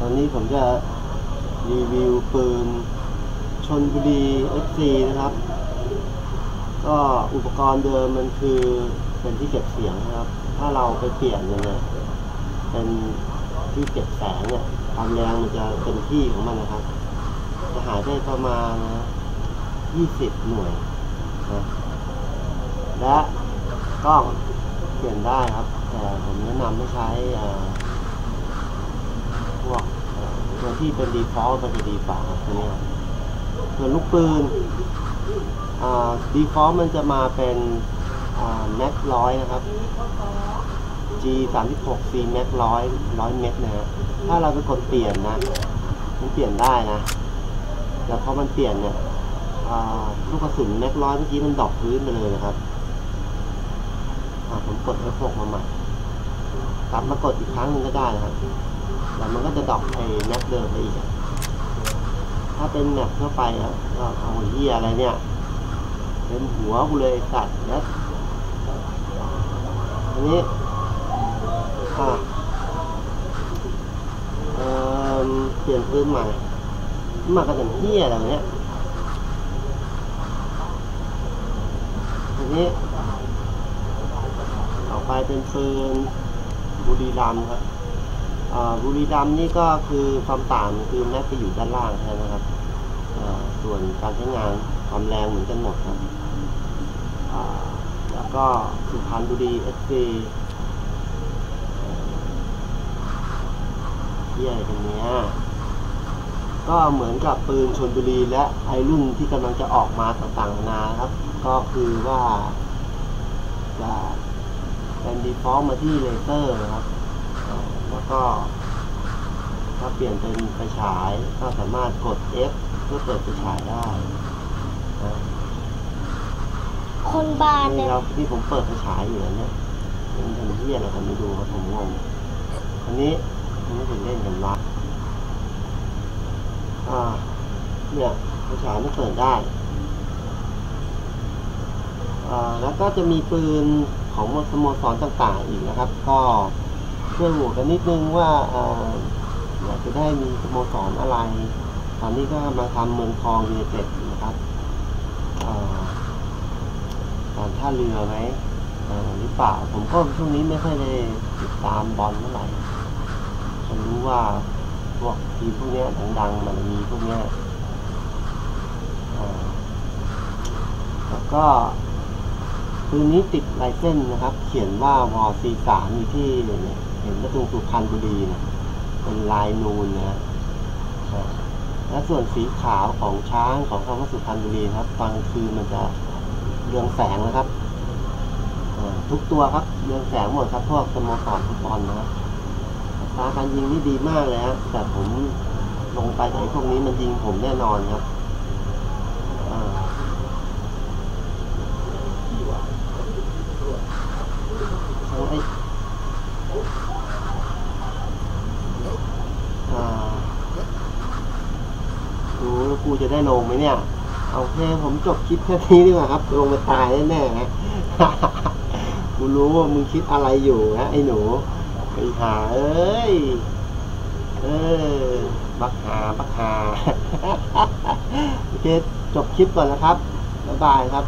ตอนนี้ผมจะรีวิวปืนชนบุรี FC นะครับ ก็อุปกรณ์เดิมมันคือเป็นที่เก็บเสียงนะครับ ถ้าเราไปเปลี่ยนเนี่ยเป็นที่เก็บแสงเนี่ยความแรงมันจะเต็มที่ของมันนะครับ จะหายได้ประมาณ 20 หน่วยนะและกล้องเปลี่ยนได้ครับ แต่ผมแนะนำให้ใช้อ่า พวกเอ่อตัวที่เป็น default มันจะดีกว่าตัวนี้ส่วนลูกปืนอ่า default มันจะมาเป็นอ่า max ร้อยนะครับ G 3 6 C max ร้อยร้อยเมตรนะฮะถ้าเราไปกดเปลี่ยนนะ มันเปลี่ยนได้นะแต่พอมันเปลี่ยนเนี่ยลูกกระสุนแม็กร้อยเมื่อกี้มันดรอกพื้นไปเลยนะครับผมกด F6 มาใหม่กลับมากดอีกครั้งหนึ่งก็ได้นะครับ แต่มันก็จะดรอกไอ้แม็กเดิมไปอีกถ้าเป็นแม็กทั่วไปครับก็เอาเหี้ยอะไรเนี่ยเต็มหัวกูเลยสัตว์นะอันนี้อ่าเอ่อเปลี่ยนปืนใหม่มากันอย่างเหี้ยอะไรเนี่ยอันนี้ต่อไปเป็นปืนบุรีรัมย์ครับ บุรีรัมย์นี่ก็คือความต่างคือแม็กจะอยู่ด้านล่างใช่ไหมครับส่วนการใช้งานความแรงเหมือนกันหมดครับแล้วก็สุพรรณบุรีเอสซีที่อะไรกันเนี้ยก็เหมือนกับปืนชนบุรีและไอรุ่นที่กำลังจะออกมาต่างๆนานาครับ ก็คือว่าจะเป็น default มาที่เลเซอร์นะครับ แล้วก็ ถ้าเปลี่ยนเป็นไฟฉายก็สามารถกด F เพื่อเปิดไฟฉายได้นะคนบ้านนี่เนี่ยเราที่ผมเปิดไฟฉายอยู่แล้วเนี่ยมันเป็นที่อะไรกันไม่ดูครับผมงงอันนี้มันไม่ถึงเล่นกันวะอ่าเนี่ยไฟฉายไม่เปิดได้อ่าแล้วก็จะมีปืนของสโมสรต่างๆอีกนะครับ ก็ ช่วยโหวตกันนิดนึงว่าอยากจะได้มีสโมสรอะไร ตอนนี้ก็มาทำเมืองทองยูไนเต็ดนะครับอ่าการท่าเรือไหมหรือเปล่า ผมก็ช่วงนี้ไม่ค่อยได้ติดตามบอลเท่าไหร่ผมรู้ว่าพวกทีมพวกนี้ดังๆมันมีพวกนี้แล้วก็ปืนนี้ติดลายเส้นนะครับ เขียนว่าวอซีสามอยู่ที่ เนี่ยเห็นกระตุงสุพรรณบุรีนะเป็นลายนูนนะฮะและส่วนสีขาวของช้างของคำว่าสุพรรณบุรีครับตอนกลางคืนมันจะเรืองแสงนะครับทุกตัวครับเรืองแสงหมดครับพวกสโมสรฟุตบอลนะครับตาการยิงนี่ดีมากเลยครับแต่ผมลงไปไหนพวกนี้มันยิงผมแน่นอนครับอ่า ทั้งไอ้อ่า กูจะได้ลงไหมเนี่ยโอเคผมจบคลิปแค่นี้ดีกว่าครับ ลงไปตายแน่ๆนะกูรู้ว่ามึงคิดอะไรอยู่นะไอ้หนูไอ้หาเอ้ยเออบักหาบักหาโอเคจบคลิปก่อนนะครับบ๊ายบายครับ